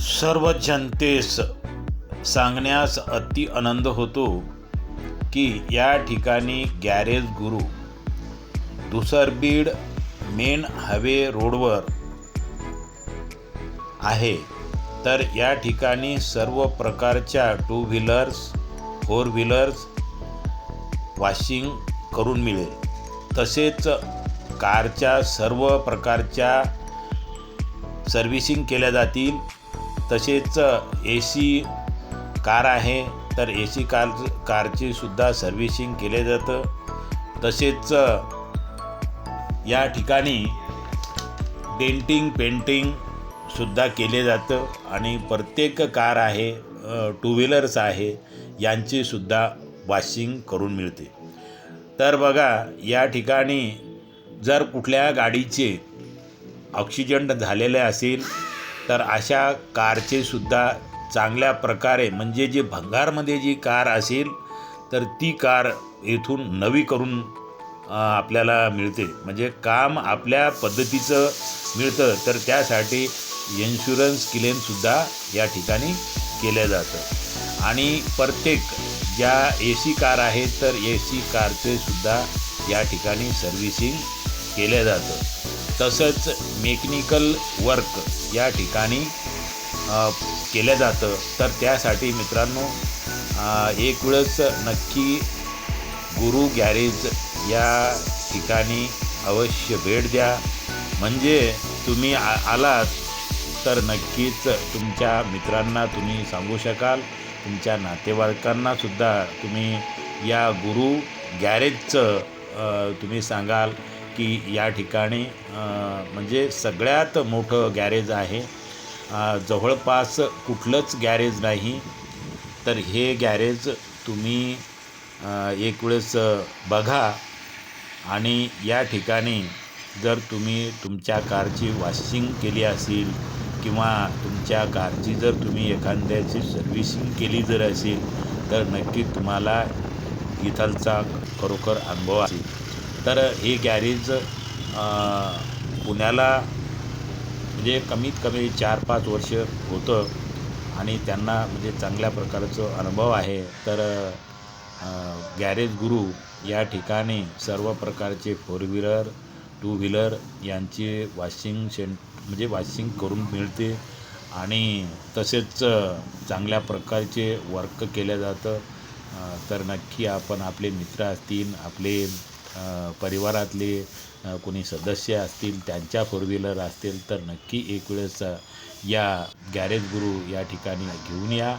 सर्व जनतेस सांगण्यास अति आनंद होतो की या ठिकाणी गॅरेज गुरु दुसरबीड मेन हायवे रोडवर आहे. तर या ठिकाणी सर्व प्रकारच्या two wheelers four wheelers washing करून मिळेल. तसेच कारच्या सर्व प्रकारच्या सर्व्हिसिंग केल्या जातील. तसेच ए सी कार आहे तर ए सी कार कारची सुद्धा सर्व्हिसिंग केले जातं. तसेच या ठिकाणी डेंटिंग पेंटिंग सुद्धा केले जातं. आणि प्रत्येक कार आहे टू व्हीलर्स आहे यांची सुद्धा वॉशिंग करून मिळते. तर बघा या ठिकाणी जर कुठल्या गाडीचे ऑक्सिजन झालेले असेल तर अशा कारचे सुद्धा चांगल्या प्रकारे म्हणजे जे भंगारमध्ये जी कार असेल तर ती कार येथून नवी करून आपल्याला मिळते. म्हणजे काम आपल्या पद्धतीचं मिळतं तर त्यासाठी इन्शुरन्स क्लेमसुद्धा या ठिकाणी केलं जातं. आणि प्रत्येक ज्या ए सी कार आहेत तर ए सी कारचे सुद्धा या ठिकाणी सर्व्हिसिंग केलं जातं. तसंच मेकनिकल वर्क या ठिकाणी केलं जातं. तर त्यासाठी मित्रांनो एक वेळेस नक्की गुरु गॅरेज या ठिकाणी अवश्य भेट द्या. म्हणजे तुम्ही आ आलात तर नक्कीच तुमच्या मित्रांना तुम्ही सांगू शकाल. तुमच्या नातेवाईकांनासुद्धा तुम्ही या गुरु गॅरेजचं तुम्ही सांगाल. की या ठिकाणी म्हणजे सगळ्यात मोठं गॅरेज आहे. जवळपास कुठलंच गॅरेज नाही. तर हे गॅरेज तुम्ही एक वेळेस बघा. आणि या ठिकाणी जर तुम्ही तुमच्या कारची वॉशिंग केली असेल किंवा तुमच्या कारची जर तुम्ही एखाद्याची सर्व्हिसिंग केली जर असेल तर नक्की तुम्हाला इथलचा खरोखर अनुभव असेल तर हे गॅरेज पुण्याला म्हणजे कमीत कमी चार पाच वर्ष होतं आणि त्यांना म्हणजे चांगल्या प्रकारचं अनुभव आहे. तर गॅरेज गुरु या ठिकाणी सर्व प्रकारचे फोर व्हीलर टू व्हीलर यांची वॉशिंग सेंट म्हणजे वॉशिंग करून मिळते आणि तसेच चांगल्या प्रकारचे वर्क केलं जातं. तर नक्की आपण आपले मित्र असतील आपले परिवारातले कोणी सदस्य असतील त्यांच्या फोर व्हीलर असतील तर नक्की एक वेळेस या गॅरेज गुरु या ठिकाणी घेऊन या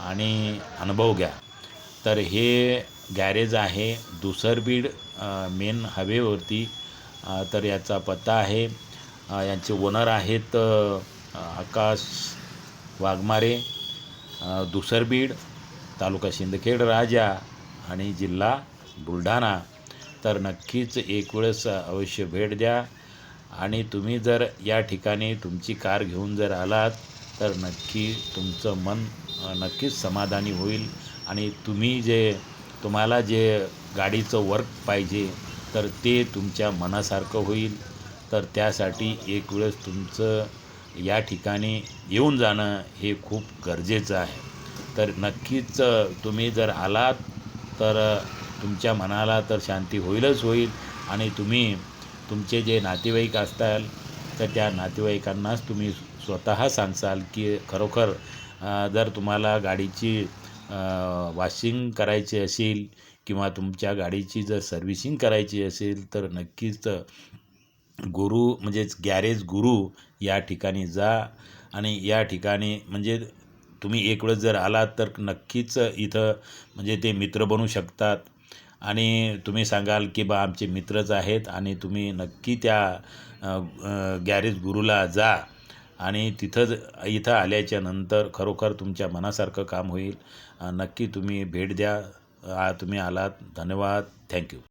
आणि अनुभव घ्या. तर हे गॅरेज आहे दुसरबीड मेन हवेवरती तर याचा पत्ता आहे. यांचे ओनर आहेत आकाश वाघमारे दुसरबीड तालुका शिंदखेड राजा आणि जिल्हा बुलढाणा. तर नक्कीच एक वेळेस अवश्य भेट द्या. आणि तुम्ही जर या ठिकाणी तुमची कार घेऊन जर आलात तर नक्की तुमचं मन नक्कीच समाधानी होईल. आणि तुम्ही जे तुम्हाला जे गाडीचं वर्क पाहिजे तर ते तुमच्या मनासारखं होईल. तर त्यासाठी एक वेळेस तुमचं या ठिकाणी येऊन जाणं हे खूप गरजेचं आहे. तर नक्कीच तुम्ही जर आलात तर तुमच्या मनाला तर शांती होईलच होईल आणि तुम्ही तुमचे जे नातेवाईक असताल तर त्या नातेवाईकांनाच तुम्ही स्वतः सांगसाल की खरोखर जर तुम्हाला गाडीची वॉशिंग करायची असेल किंवा तुमच्या गाडीची जर सर्व्हिसिंग करायची असेल तर नक्कीच गुरु म्हणजेच गॅरेज गुरु या ठिकाणी जा आणि या ठिकाणी म्हणजे तुम्ही एक वेळेस जर आलात तर नक्कीच इथं म्हणजे ते मित्र बनू शकतात. आणि तुम्ही सांगाल की बा आमचे मित्रच आहेत आणि तुम्ही नक्की त्या गॅरेज गुरुला जा आणि तिथंच इथं आल्याच्यानंतर खरोखर तुमच्या मनासारखं काम होईल. नक्की तुम्ही भेट द्या. तुम्ही आलात. धन्यवाद. थँक्यू.